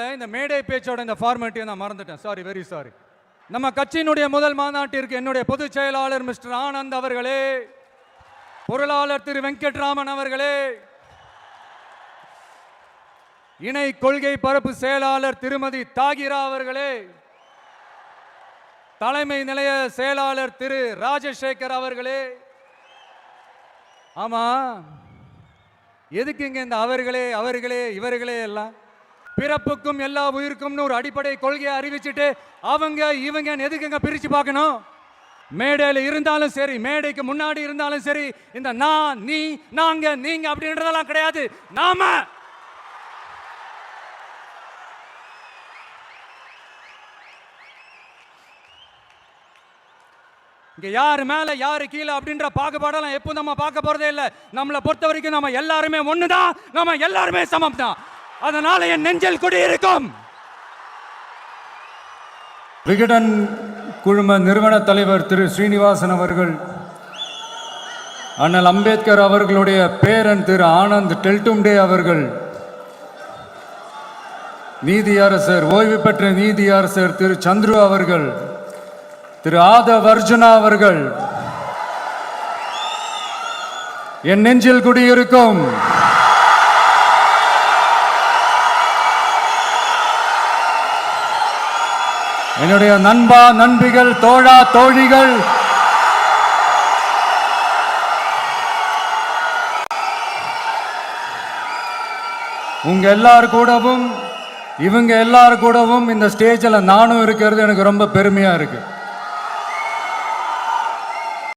முதல்ல இந்த மேடை பேச்சோட இந்த ஃபார்மேட்டியை நான் மறந்துட்டேன். சாரி வெரி சாரி நம்ம கட்சியினுடைய முதல் மாநாட்டிற்கு என்னுடைய பொதுச் செயலாளர் மிஸ்டர் ஆனந்த் அவர்களே பொருளாளர் திரு வெங்கட்ராமன் அவர்களே இணை கொள்கை பரப்பு செயலாளர் திருமதி தாகிரா அவர்களே தலைமை நிலைய செயலாளர் திரு ராஜசேகர் அவர்களே. ஆமா எதுக்குங்க இந்த அவர்களே அவர்களே இவர்களே எல்லாம்? பிறப்புக்கும் எல்லா உயிருக்கும்னு ஒரு அடிப்படை கொள்கையை அறிவிச்சுட்டு அவங்க இவங்க எதுக்குங்க பிரிச்சு பார்க்கணும்? மேடையில் இருந்தாலும் சரி மேடைக்கு முன்னாடி இருந்தாலும் சரி இந்த நான் நீ நாங்க நீங்க அப்படின்றதெல்லாம் கிடையாது. நாம! இங்க யாரு மேல யாரு கீழே அப்படின்ற பாகுபாடெல்லாம் எப்போ நம்ம பார்க்க போறதே இல்ல. நம்மளை பொறுத்த வரைக்கும் நம்ம எல்லாருமே ஒண்ணுதான். நம்ம எல்லாருமே சமம் தான் அதனால என் நெஞ்சில் குடி இருக்கும் விகடன் குழும நிறுவன தலைவர் திரு ஸ்ரீனிவாசன் அவர்கள் அண்ணல் அம்பேத்கர் அவர்களுடைய பேரன் திரு ஆனந்த் டெல்டும்டே அவர்கள் நீதியரசர் ஓய்வு பெற்ற நீதியரசர் திரு சந்துரு அவர்கள் திரு ஆதவ் அர்ஜுனா அவர்கள் என் நெஞ்சில் குடியிருக்கும். என்னுடைய நண்பா நண்பிகள் தோழா தோழிகள். உங்க எல்லார் கூடவும் இவங்க எல்லார் கூடவும் இந்த ஸ்டேஜில் நானும் இருக்கிறது எனக்கு ரொம்ப பெருமையா இருக்கு.